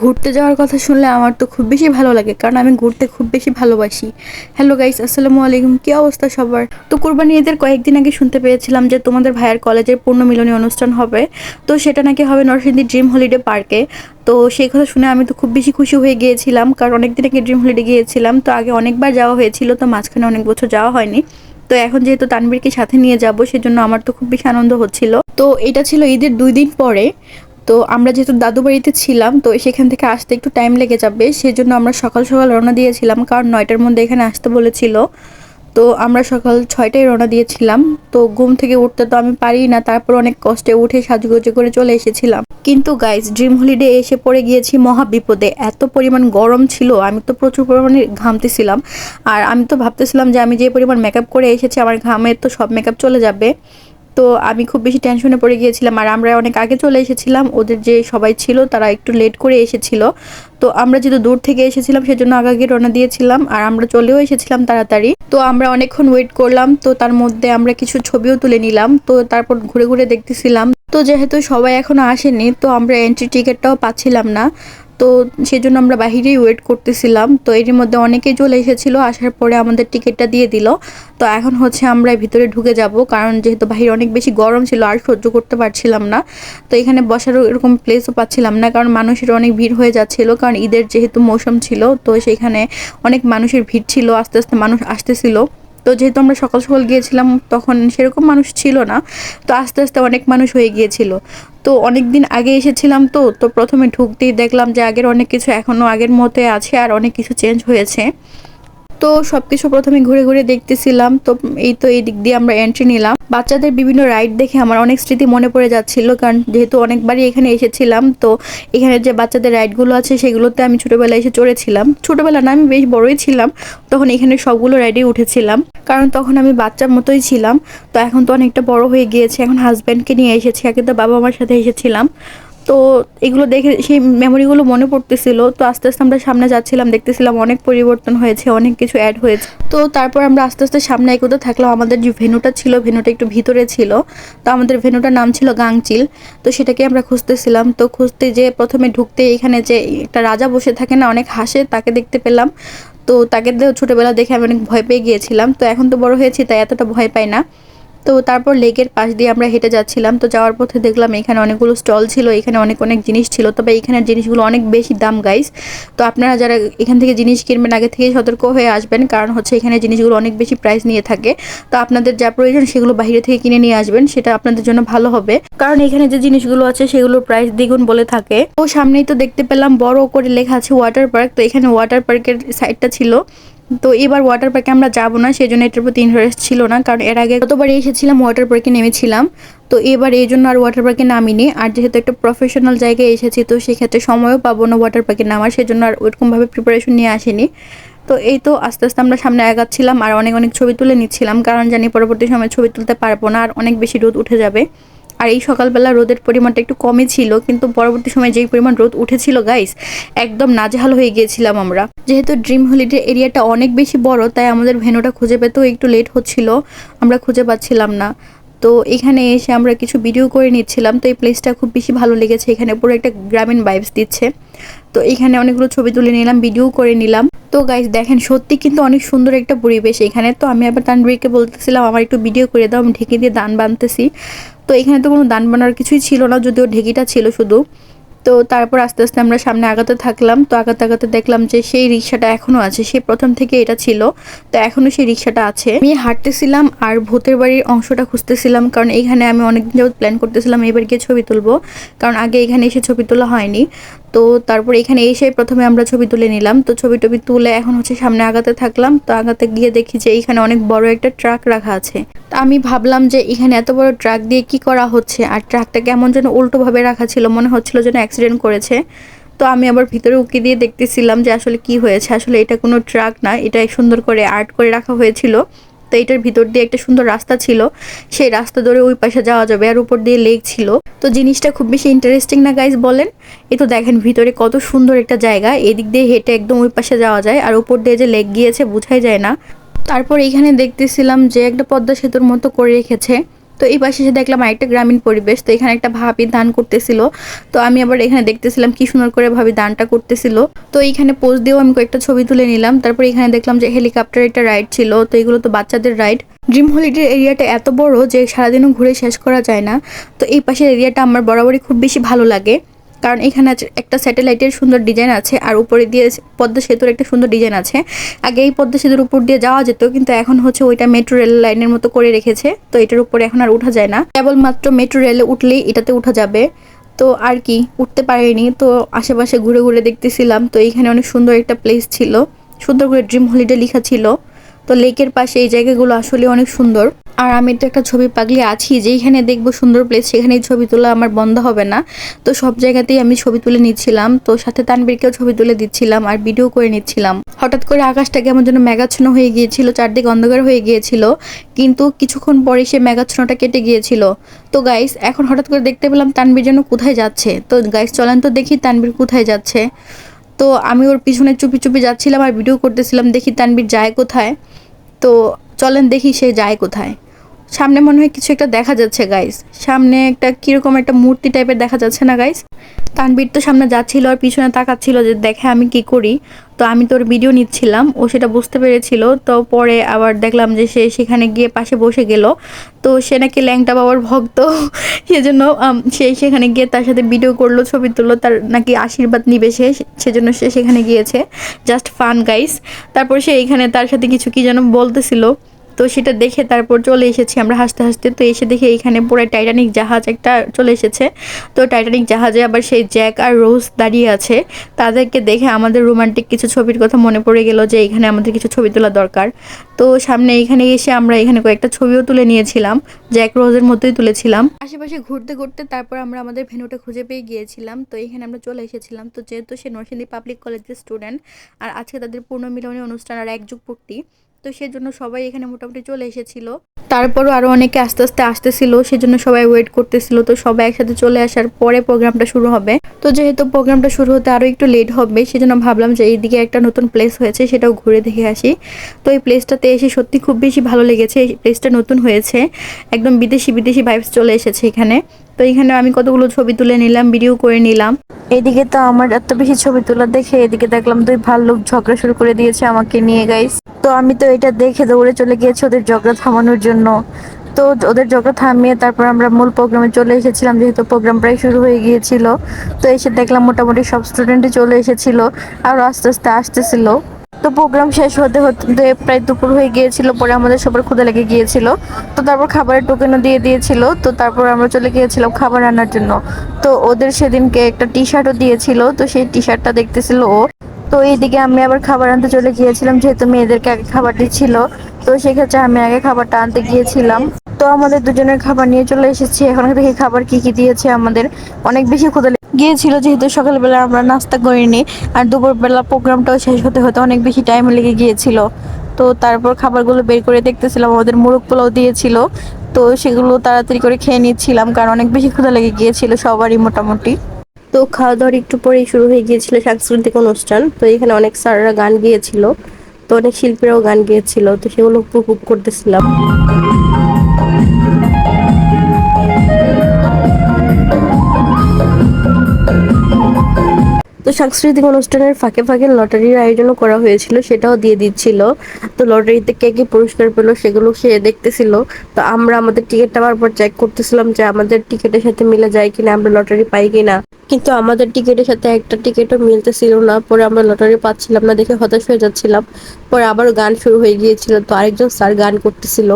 ঘুরতে যাওয়ার কথা শুনলে আমার তো খুব বেশি ভালো লাগে, কারণ আমি ঘুরতে খুব বেশি ভালোবাসি। হ্যালো গাইস আসসালামু আলাইকুম, কি অবস্থা সবার? তো কোরবানি ঈদের কয়েকদিন আগে শুনতে পেয়েছিলাম যে তোমাদের ভাইয়ের কলেজের পূর্ণ মিলনী অনুষ্ঠান হবে, তো সেটা নাকি হবে নরসিংদী ড্রিম হলিডে পার্কে তো সেই কথা শুনে আমি তো খুব বেশি খুশি হয়ে গিয়েছিলাম, কারণ অনেকদিন আগে ড্রিম হলিডে গিয়েছিলাম, তো আগে অনেকবার যাওয়া হয়েছিল, তো মাঝখানে অনেক বছর যাওয়া হয়নি। তো এখন যেহেতু তানবীরকে সাথে নিয়ে যাব, সেজন্য আমার তো খুব বেশি আনন্দ হচ্ছিল। তো এটা ছিল ঈদের দুই দিন পরে। তো আমরা যেহেতু দাদু বাড়িতে ছিলাম, তো সেখান থেকে আসতে একটু টাইম লেগে যাবে। সেজন্য আমরা সকাল সকাল রওনা দিয়েছিলাম, কারণ নয়টার মধ্যে এখানে আসতে বলেছিল। তো আমরা সকাল ছয়টায় রওনা দিয়েছিলাম। তো ঘুম থেকে উঠতে তো আমি পারি না, তারপর অনেক কষ্টে উঠে সাজুগুজু করে চলে এসেছিলাম। কিন্তু গাইজ ড্রিম হলিডে এসে পড়ে গিয়েছি মহা বিপদে এত পরিমাণ গরম ছিল, আমি তো প্রচুর পরিমাণে ঘামতেছিলাম আর আমি তো ভাবতেছিলাম যে আমি যে পরিমাণ মেকআপ করে এসেছি, আমার ঘামে তো সব মেকআপ চলে যাবে। তো আমি খুব বেশি টেনশনে পড়ে গিয়েছিলাম। আর আমরা অনেক আগে চলে এসেছিলাম, ওদের যে সবাই ছিল তারা একটু লেট করে এসেছিল। তো আমরা যেহেতু দূর থেকে এসেছিলাম, সেজন্য আগে রওনা দিয়েছিলাম। আর আমরা চলেও এসেছিলাম তাড়াতাড়ি। তো আমরা অনেকক্ষণ ওয়েট করলাম, তো তার মধ্যে আমরা কিছু ছবিও তুলে নিলাম। তো তারপর ঘুরে ঘুরে দেখতেছিলাম। তো যেহেতু সবাই এখনও আসেনি, তো আমরা এন্ট্রি টিকিটটাও পাচ্ছিলাম না। তো সেই জন্য আমরা বাহিরেই ওয়েট করতেছিলাম। তো এর মধ্যে অনেকেই চলে এসেছিল, আসার পরে আমাদের টিকিটটা দিয়ে দিল। তো এখন হচ্ছে আমরা ভিতরে ঢুকে যাব, কারণ যেহেতু বাহিরে অনেক বেশি গরম ছিল, আর সহ্য করতে পারছিলাম না। তো এখানে বসারও এরকম প্লেসও পাচ্ছিলাম না, কারণ মানুষের অনেক ভিড় হয়ে যাচ্ছিল, কারণ ঈদের যেহেতু মৌসুম ছিল, তো সেখানে অনেক মানুষের ভিড় ছিল, আস্তে আস্তে মানুষ আসতেছিল। তো যেহেতু আমরা সকাল সকাল গিয়েছিলাম, তখন সেরকম মানুষ ছিল না। তো আস্তে আস্তে অনেক মানুষ হয়ে গিয়েছিল। তো অনেক দিন আগে এসেছিলাম তো তো প্রথমে ঢুকতেই দেখলাম যে আগের অনেক কিছু এখনও আগের মতে আছে আর অনেক কিছু চেঞ্জ হয়েছে। তো সবকিছু প্রথমে ঘুরে ঘুরে দেখতেছিলাম। তো এই তো এই দিক দিয়ে আমরা এন্ট্রি নিলাম। বাচ্চাদের বিভিন্ন রাইড দেখে আমার অনেক স্মৃতি মনে পড়ে যাচ্ছিল কারণ যেহেতু অনেকবারই এখানে এসেছিলাম, তো এখানে যে বাচ্চাদের রাইডগুলো আছে সেগুলোতে আমি ছোটোবেলায় এসে চড়েছিলাম। ছোটোবেলা না, আমি বেশ বড়ই ছিলাম, তখন এখানে সবগুলো রাইডে উঠেছিলাম। কারণ তখন আমি বাচ্চার মতোই ছিলাম, তো এখন তো অনেকটা বড় হয়ে গিয়েছে। এখন হাজব্যান্ডকে নিয়ে এসেছি, আগে তো বাবা মার সাথে এসেছিলাম। তো এগুলো দেখে সেই মেমোরিগুলো মনে পড়তেছিল। তো আস্তে আস্তে আমরা সামনে যাচ্ছিলাম, দেখতেছিলাম অনেক পরিবর্তন হয়েছে, অনেক কিছু অ্যাড হয়েছে। তো তারপর আমরা আস্তে আস্তে সামনে এগোতে থাকলাম। আমাদের যে ভেনুটা ছিল ভেনুটা একটু ভিতরে ছিল। তো আমাদের ভেনুটার নাম ছিল গাংচিল। তো সেটাকে আমরা খুঁজতেছিলাম। তো খুঁজতে যে প্রথমে ঢুকতে এখানে যে একটা রাজা বসে থাকে না, অনেক হাসে, তাকে দেখতে পেলাম। তো তাকে ছোটোবেলা দেখে আমি অনেক ভয় পেয়ে গিয়েছিলাম। তো এখন তো বড় হয়েছি, তাই এতটা ভয় পাই না। তো তারপর লেকের পাশ দিয়ে আমরা হেঁটে যাচ্ছিলাম। তো যাওয়ার পথে দেখলাম এখানে অনেকগুলো স্টল ছিল, এখানে অনেক অনেক জিনিস ছিল। তবে এখানের জিনিসগুলো অনেক বেশি দাম গাইস তো আপনারা যারা এখান থেকে জিনিস কিনবেন, আগে থেকে সতর্ক হয়ে আসবেন। কারণ হচ্ছে এখানে জিনিসগুলো অনেক বেশি প্রাইস নিয়ে থাকে। তো আপনাদের যা প্রয়োজন সেগুলো বাইরে থেকে কিনে নিয়ে আসবেন, সেটা আপনাদের জন্য ভালো হবে। কারণ এখানে যে জিনিসগুলো আছে সেগুলোর প্রাইস দ্বিগুণ বলে থাকে। তো সামনেই তো দেখতে পেলাম বড় করে লেখা আছে ওয়াটার পার্ক তো এখানে ওয়াটার পার্কের সাইডটা ছিল। তো এবার ওয়াটার পার্কে আমরা যাব না সেই জন্য এটার প্রতি ইন্টারেস্ট ছিল না, কারণ এর আগে কতবার এসেছিলাম ওয়াটার পার্কে নেমেছিলাম। তো এবার এই জন্য আর ওয়াটার পার্কে নামিনি, আর যেহেতু একটা প্রফেশনাল জায়গায় এসেছি, তো সেক্ষেত্রে সময়ও পাবো না ওয়াটার পার্কে নামার, সেজন্য আর ওইরকমভাবে প্রিপারেশন নিয়ে আসিনি। তো এই তো আস্তে আস্তে আমরা সামনে আগাচ্ছিলাম, আর অনেক অনেক ছবি তুলে নিচ্ছিলাম, কারণ জানি পরবর্তী সময় ছবি তুলতে পারব না, আর অনেক বেশি রোদ উঠে যাবে। আর এই সকালবেলা রোদের পরিমাণটা একটু কমে ছিল, কিন্তু পরবর্তী সময় যেই পরিমাণ রোদ উঠেছিল গাইস একদম নাজেহাল হয়ে গিয়েছিলাম আমরা। যেহেতু ড্রিম হলিডে এরিয়াটা অনেক বেশি বড়, তাই আমাদের ভেনুটা খুঁজে পেতেও একটু লেট হচ্ছিল, আমরা খুঁজে পাচ্ছিলাম না। তো এখানে এসে আমরা কিছু ভিডিও করে নিচ্ছিলাম, তো এই প্লেসটা খুব বেশি ভালো লেগেছে, এখানে পুরো একটা গ্রামীণ ভাইবস দিচ্ছে। তো এখানে অনেকগুলো ছবি তুলে নিলাম, ভিডিও করে নিলাম। তো গাইজ দেখেন, সত্যি কিন্তু অনেক সুন্দর একটা পরিবেশ এখানে। তো আমি আবার তানবীরকে বলতেছিলাম, আমার একটু ভিডিও করে দাও, আমি ঢেকে দিয়ে দান বানতেছি। তো এখানে তো কোনো দান বানার কিছুই ছিল না, যদিও ঢেকিটা ছিল শুধু। তো তারপর আস্তে আস্তে আমরা সামনে আগাতে থাকলাম। তো আগাতে আগাতে দেখলাম যে সেই রিক্সাটা এখনও আছে সেই প্রথম থেকে এটা ছিল। তো এখনও সেই রিক্সাটা আছে। আমি হাঁটতেছিলাম আর ভূতের বাড়ির অংশটা খুঁজতেছিলাম, কারণ এখানে আমি অনেকদিন যাবত প্ল্যান করতেছিলাম এবার গিয়ে ছবি তুলবো। কারণ আগে এখানে এসে ছবি তোলা হয়নি। তো তারপর এখানে এসে প্রথমে আমরা ছবি তুলে নিলাম। তো ছবি টবি তুলে এখন হচ্ছে সামনে আগাতে থাকলাম। তো আগাতে গিয়ে দেখি যে এখানে অনেক বড় একটা ট্রাক রাখা আছে। তা আমি ভাবলাম যে এখানে এত বড় ট্রাক দিয়ে কি করা হচ্ছে? আর ট্রাকটা কেমন যেন উল্টোভাবে রাখা ছিল। মনে হচ্ছিল যেন অ্যাক্সিডেন্ট করেছে। তো আমি আবার ভিতরে উকি দিয়ে দেখতেছিলাম যে আসলে কি হয়েছে। আসলে এটা কোনো ট্রাক না, এটা সুন্দর করে আর্ট করে রাখা হয়েছিল। তো এটার ভিতর দিয়ে একটা সুন্দর রাস্তা ছিল। সেই রাস্তা ধরে ওই পাশে যাওয়া যাবে, আর উপর দিয়ে লেক ছিল। তো জিনিসটা খুব বেশি ইন্টারেস্টিং না গাইজ বলেন? এ তো দেখেন ভিতরে কত সুন্দর একটা জায়গা। এদিক দিয়ে হেঁটে একদম ওই পাশে যাওয়া যায়, আর উপর দিয়ে যে লেক গিয়েছে বোঝাই যায় না। তারপর এখানে দেখতেছিলাম যে একটা পদ্মা সেতুর মতো করে রেখেছে। তো এই পাশে এসে দেখলাম আরেকটা গ্রামীণ পরিবেশ, তো এখানে একটা ভাবি দান করতেছিল। তো আমি আবার এখানে দেখতেছিলাম কি সুন্দর করে ভাবি দানটা করতেছিল। তো এইখানে পোস্ট দিয়েও আমি কয়েকটা ছবি তুলে নিলাম। তারপর এখানে দেখলাম যে হেলিকপ্টার একটা রাইড ছিল, তো এগুলো তো বাচ্চাদের রাইড ড্রিম হলিডে এরিয়াটা এত বড় যে সারাদিনও ঘুরে শেষ করা যায় না। তো এই পাশের এরিয়াটা আমার বরাবরই খুব বেশি ভালো লাগে। কারণ এখানে একটা স্যাটেলাইটের সুন্দর ডিজাইন আছে আর উপরে দিয়ে পদ্মা সেতুর একটা সুন্দর ডিজাইন আছে। আগে এই পদ্মা সেতুর উপর দিয়ে যাওয়া যেত, কিন্তু এখন হচ্ছে ওইটা মেট্রো রেল লাইনের মতো করে রেখেছে, তো এটার উপরে এখন আর উঠা যায় না। কেবলমাত্র মেট্রো রেলে উঠলেই এটাতে উঠা যাবে। তো আর কি, উঠতে পারিনি, তো আশেপাশে ঘুরে ঘুরে দেখতেছিলাম, তো এইখানে অনেক সুন্দর একটা প্লেস ছিল। সুন্দর করে ড্রিম হলিডে লেখা ছিল। তো লেকের পাশে এই জায়গাগুলো আসলে অনেক সুন্দর। আর আমি তো একটা ছবি পাগলি আছি যেইখানে দেখব সুন্দর প্লেস সেখানেই ছবি তোলা আমার বন্ধ হবে না। তো সব জায়গাতেই আমি ছবি তুলে নিচ্ছিলাম। তো সাথে তানবীরকেও ছবি তুলে দিচ্ছিলাম আর ভিডিও করে নিচ্ছিলাম। হঠাৎ করে আকাশটা কেমন যেন মেঘাচ্ছন্ন হয়ে গিয়েছিল, চারদিকে অন্ধকার হয়ে গিয়েছিল। কিন্তু কিছুক্ষণ পরে সে মেঘাচ্ছন্নটা কেটে গিয়েছিল। তো গাইস এখন হঠাৎ করে দেখতে পেলাম তানবীর যেন কোথায় যাচ্ছে। তো গাইস চলেন তো দেখি তানবীর কোথায় যাচ্ছে। তো আমি ওর পিছনে চুপি চুপি যাচ্ছিলাম আর ভিডিও করতেছিলাম, দেখি তানবির যায় কোথায়? তো চলেন দেখি সে যায় কোথায়। সামনে মনে হয় কিছু একটা দেখা যাচ্ছে গাইস সামনে একটা কীরকম একটা মূর্তি টাইপের দেখা যাচ্ছে না গাইস তানবীর তো সামনে যাচ্ছিল আর পিছনে তাকাচ্ছিল যে দেখে আমি কি করি। তো আমি তোর ভিডিও নিচ্ছিলাম, ও সেটা বুঝতে পেরেছিল। তো পরে আবার দেখলাম যে সে সেখানে গিয়ে পাশে বসে গেল। তো সে নাকি ল্যাংটা বাবার ভক্ত। সেজন্য সে সেখানে গিয়ে তার সাথে ভিডিও করল, ছবি তুললো, তার নাকি আশীর্বাদ নিবে সে। সেজন্য সে সেখানে গিয়েছে। জাস্ট ফান গাইস তারপর সে এইখানে তার সাথে কিছু কি যেন বলতেছিল। তো সেটা দেখে তারপর চলে এসেছি আমরা হাসতে হাসতে। তো এসে দেখে এখানে পুরো টাইটানিক জাহাজ একটা চলে এসেছে। তো টাইটানিক জাহাজে আবার সেই জ্যাক আর রোজ দাঁড়িয়ে আছে। তাদেরকে দেখে আমাদের রোমান্টিক কিছু ছবির কথা মনে পড়ে গেল যে এখানে আমাদের কিছু ছবি তোলা দরকার। তো সামনে এখানে এসে আমরা এখানে কয়েকটা ছবিও তুলে নিয়েছিলাম। জ্যাক রোজের মতোই তুলেছিলাম। আশেপাশে ঘুরতে ঘুরতে তারপর আমরা আমাদের ভেনুটা খুঁজে পেয়ে গিয়েছিলাম। তো এখানে আমরা চলে এসেছিলাম। তো যেহেতু সে নরসিংদী পাবলিক কলেজের স্টুডেন্ট আর আজকে তাদের পূর্ণমিলনী অনুষ্ঠান আর একযুগ পূর্তি তো সেজন্য সবাই এখানে মোটামুটি চলে এসেছিল। তারপরও আরও অনেকে আস্তে আস্তে আসতেছিল, সেজন্য সবাই ওয়েট করতেছিল। তো সবাই একসাথে চলে আসার পরে প্রোগ্রামটা শুরু হবে। তো যেহেতু প্রোগ্রামটা শুরু হতে আরও একটু লেট হবে, সেজন্য ভাবলাম যে এইদিকে একটা নতুন প্লেস হয়েছে, সেটাও ঘুরে দেখে আসি। তো এই প্লেসটাতে এসে সত্যি খুব বেশি ভালো লেগেছে, এই প্লেসটা নতুন হয়েছে। একদম বিদেশি বিদেশি ভাইবস চলে এসেছে এখানে। তো এখানে আমি কতগুলো ছবি তুলে নিলাম ভিডিও করে নিলাম। এদিকে তো আমার এত বেশি ছবি তোলা দেখে এদিকে দেখলাম দুই ভাল্লুক ঝগড়া শুরু করে দিয়েছে আমাকে নিয়ে গাইস তো আমি তো এটা দেখে দৌড়ে চলে গিয়েছি ওদের ঝগড়া থামানোর জন্য। তো ওদের ঝগড়া থামিয়ে তারপর আমরা মূল প্রোগ্রামে চলে এসেছিলাম, যেহেতু প্রোগ্রাম প্রায় শুরু হয়ে গিয়েছিল। তো এসে দেখলাম মোটামুটি সব স্টুডেন্টই চলে এসেছিল, আর আস্তে আস্তে আসতেছিল। তো প্রোগ্রাম শেষ হতে হতে প্রায় দুপুর হয়ে গিয়েছিল, পরে আমাদের সবার ক্ষুদা লেগে গিয়েছিল। তো তারপর খাবারের টোকেনও দিয়ে দিয়েছিল, তো তারপর আমরা চলে গিয়েছিলাম খাবার আনার জন্য। তো ওদের সেদিনকে একটা টি শার্টও দিয়েছিল, তো সেই টি শার্টটা দেখতেছিল ও। তো এইদিকে আমি আবার খাবার আনতে চলে গিয়েছিলাম, যেহেতু মেয়েদেরকে আগে খাবার দিচ্ছিল তো সেক্ষেত্রে আমি আগে খাবারটা আনতে গিয়েছিলাম। তো আমাদের দুজনের খাবার নিয়ে চলে এসেছি, এখন দেখি খাবার কি কি দিয়েছে আমাদের। অনেক বেশি ক্ষুদা গিয়েছিল, যেহেতু সকালবেলা আমরা নাস্তা করিনি, আর দুপুরবেলা প্রোগ্রামটাও শেষ হতে হতে অনেক বেশি টাইম লেগে গিয়েছিল। তো তারপর খাবারগুলো বের করে দেখতেছিলাম, আমাদের মোরগ পোলাও দিয়েছিল। তো সেগুলো তাড়াতাড়ি করে খেয়ে নিচ্ছিলাম, কারণ অনেক বেশি ক্ষুধা লেগে গিয়েছিল সবারই মোটামুটি। তো খাওয়া দাওয়ার একটু পরেই শুরু হয়ে গিয়েছিল সাংস্কৃতিক অনুষ্ঠান। তো এখানে অনেক স্যাররা গান গিয়েছিল, তো অনেক শিল্পীরাও গান গিয়েছিল, তো সেগুলো উপভোগ করতেছিলাম। তো সাংস্কৃতিক অনুষ্ঠানের ফাঁকে ফাঁকে লটারির আয়োজনও করা হয়েছিল, সেটাও দিয়ে দিচ্ছিল। তো লটারিতে কে কে পুরস্কার পেল সেগুলো সে দেখতেছিল। তো আমরা আমাদের টিকিটটা বারবার চেক করতেছিলাম যে আমাদের টিকিটের সাথে মিলে যায় কিনা, আমরা লটারি পাই কিনা। কিন্তু আমাদের টিকিটের সাথে একটা টিকিটও মিলতেছিল না, পরে আমরা লটারি পাচ্ছিলাম না দেখে হতাশ হয়ে যাচ্ছিলাম। পরে আবার গান শুরু হয়ে গিয়েছিল, তো আরেকজন স্যার গান করতেছিল।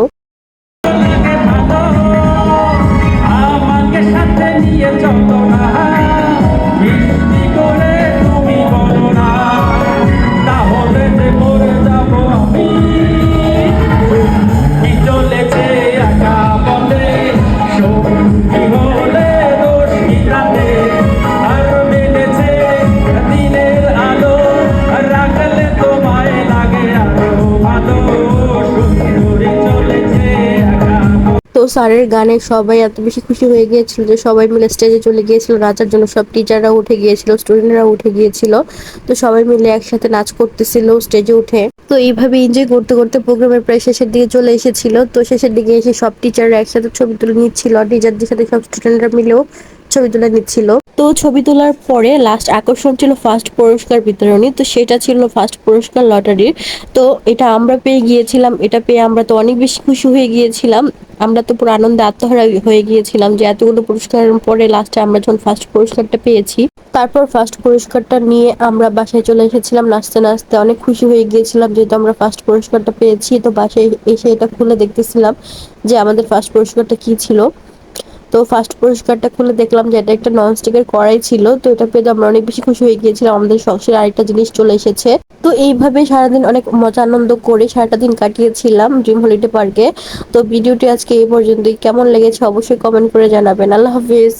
আমাকে সাথে নিয়ে স্যারের গানে সবাই এত বেশি খুশি হয়ে গিয়েছিল যে সবাই মিলে স্টেজে চলে গিয়েছিল নাচার জন্য সব টিচাররা উঠে গিয়েছিল স্টুডেন্টরা উঠে গিয়েছিল। তো সবাই মিলে একসাথে নাচ করতেছিল স্টেজে উঠে। তো এইভাবে এনজয় করতে করতে প্রোগ্রামের প্রায় শেষের দিকে চলে এসেছিল। তো শেষের দিকে এসে সব টিচাররা একসাথে ছবি তুলে নিচ্ছিল টিচারদের সাথে সব স্টুডেন্টরা মিলেও ছবি তুলে নিচ্ছিল তো ছবি তোলার পরে লাস্ট আকর্ষণ ছিল ফার্স্ট পুরস্কার বিতরণী। তো সেটা ছিল ফার্স্ট পুরস্কার লটারির। তো এটা আমরা পেয়ে গিয়েছিলাম। এটা পেয়ে আমরা তো অনেক বেশি খুশি হয়ে গিয়েছিলাম। আমরা তো পুরো আনন্দে আত্মহারা হয়ে গিয়েছিলাম যে এতগুলো পুরস্কারের পরে লাস্টে আমরা যখন ফার্স্ট পুরস্কারটা পেয়েছি, তারপর ফার্স্ট পুরস্কারটা নিয়ে আমরা বাসায় চলে এসেছিলাম নাচতে নাচতে। অনেক খুশি হয়ে গিয়েছিলাম যেহেতু আমরা ফার্স্ট পুরস্কারটা পেয়েছি। তো বাসায় এসে এটা খুলে দেখতেছিলাম যে আমাদের ফার্স্ট পুরস্কারটা কি ছিল। তো ফার্স্ট পুরস্কারটা খুলে দেখলাম যে এটা একটা ননস্টিকের কড়াই ছিল, তো এটা পেয়ে আমরা অনেক বেশি খুশি হয়ে গিয়েছিলাম। আমাদের সংসারে আরেকটা জিনিস চলে এসেছে। তো এইভাবে সারাদিন অনেক মজা আনন্দ করে সারাটা দিন কাটিয়েছিলাম ড্রিম হলিডে পার্কে তো ভিডিওটি আজকে এই পর্যন্তই। কেমন লেগেছে অবশ্যই কমেন্ট করে জানাবেন। আল্লাহ হাফিজ।